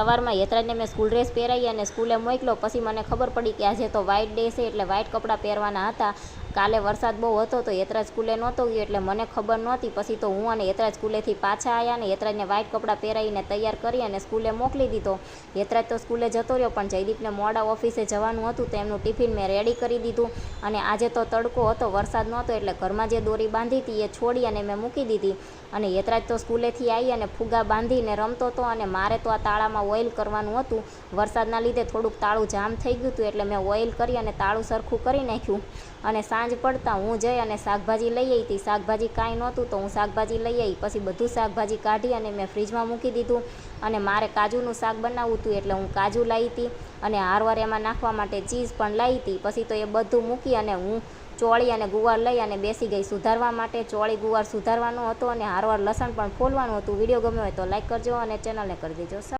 સવારમાં યતરાજને મેં school dress પહેરાવી અને સ્કૂલે મોકલો. પછી મને ખબર પડી કે આજે તો વ્હાઇટ ડે છે એટલે વ્હાઇટ કપડાં પહેરવાના હતા. કાલે વરસાદ બહુ હતો તો યતરાજ સ્કૂલે નહોતો ગયો એટલે મને ખબર નહોતી. પછી તો હું અને યતરાજ સ્કૂલેથી પાછા આવ્યા અને યતરાજને વ્હાઇટ કપડાં પહેરાવીને તૈયાર કરી અને સ્કૂલે મોકલી દીધો. યતરાજ તો સ્કૂલે જતો રહ્યો, પણ જયદીપને મોડા ઓફિસે જવાનું હતું તો એમનું ટિફિન મેં રેડી કરી દીધું. અને આજે તો તડકો હતો, વરસાદ નહોતો એટલે ઘરમાં જે દોરી બાંધી હતી એ છોડી અને મેં મૂકી દીધી. અને યતરાજ તો સ્કૂલેથી આવી અને ફુગા બાંધીને રમતો હતો અને મારે તો આ તાળામાં ઓઇલ કરવાનું હતું. વરસાદના લીધે થોડુંક તાળું જામ થઈ ગયું હતું એટલે મેં ઓઇલ કરી અને તાળું સરખું કરી નાખ્યું. અને સાંજ પડતા હું જઈ અને શાકભાજી લઈ આવી હતી શાકભાજી કાંઈ નહોતું તો હું શાકભાજી લઈ આવી પછી બધું શાકભાજી કાઢી અને મેં ફ્રીજમાં મૂકી દીધું. અને મારે કાજુનું શાક બનાવવું હતું એટલે હું કાજુ લાવી હતી અને હારવાર એમાં નાખવા માટે ચીઝ પણ લાવી હતી પછી તો એ બધું મૂકી અને હું ચોળી અને ગુવાર લઈ અને બેસી ગઈ. સુધારવા માટે ચોળી ગુવાર સુધારવાનો હતો અને હારવાર લસણ પણ ફોલવાનું હતું. વીડિયો ગમ્યો હોય તો લાઈક કરજો અને ચેનલને કરી દેજો.